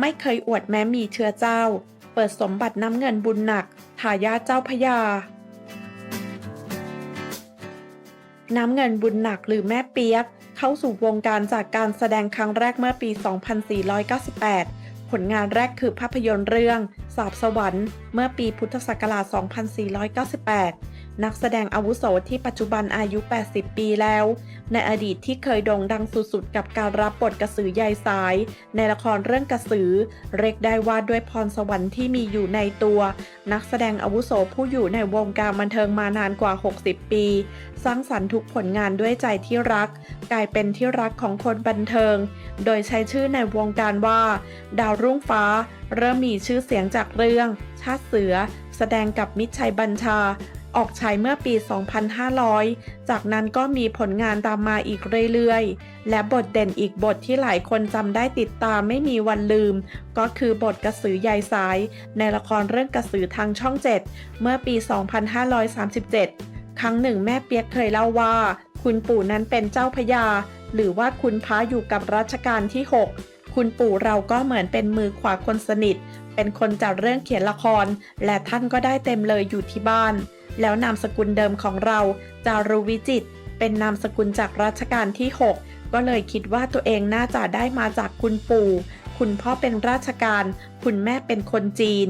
ไม่เคยอวดแม้มีเชื้อเจ้า เปิดสมบัติน้ำเงินบุญหนัก ทายาเจ้าพยา น้ำเงินบุญหนักหรือแม่เปียก เข้าสู่วงการจากการแสดงครั้งแรกเมื่อปี 2498 ผลงานแรกคือภาพยนตร์เรื่อง สาบสวรรค์ เมื่อปีพุทธศักราช 2498 นักแสดงอาวุโสที่ปัจจุบันอายุ 80 ปีแล้ว ในอดีตที่เคยโด่งดังสุดๆ กับการรับบทกระสือใยสาย ในละครเรื่องกระสือ เรียกได้ว่าด้วยพรสวรรค์ที่มีอยู่ในตัว นักแสดงอาวุโสผู้อยู่ในวงการบันเทิงมานานกว่า 60 ปี สร้างสรรค์ทุกผลงานด้วยใจที่รัก กลายเป็นที่รักของคนบันเทิง โดยใช้ชื่อในวงการว่า ดาวรุ่งฟ้า เริ่มมีชื่อเสียงจากเรื่อง ชาติเสือ แสดงกับมิตรชัยบัญชา ออกฉายเมื่อปี 2500 จากนั้นก็มีผลงานตามมาอีกเรื่อยๆ และบทเด่นอีกบทที่หลายคนจำได้ติดตามไม่มีวันลืม ก็คือบทกระสือใยสาย ในละครเรื่องกระสือทางช่อง 7 เมื่อปี 2537 ครั้งหนึ่งแม่เปียกเคยเล่าว่า คุณปู่นั้นเป็นเจ้าพระยาหรือว่าคุณพระอยู่กับรัชกาลที่ 6 คุณปู่เราก็เหมือนเป็นมือขวาคนสนิท เป็นคนจัดเรื่องเขียนละคร และท่านก็ได้เต็มเลยอยู่ที่บ้าน แล้วนามสกุลเดิมของเราจารุวิจิต เป็นนามสกุลจากรัชกาลที่ 6 ก็เลยคิดว่าตัวเองน่าจะได้มาจากคุณปู่ คุณพ่อเป็นราชการ คุณแม่เป็นคนจีน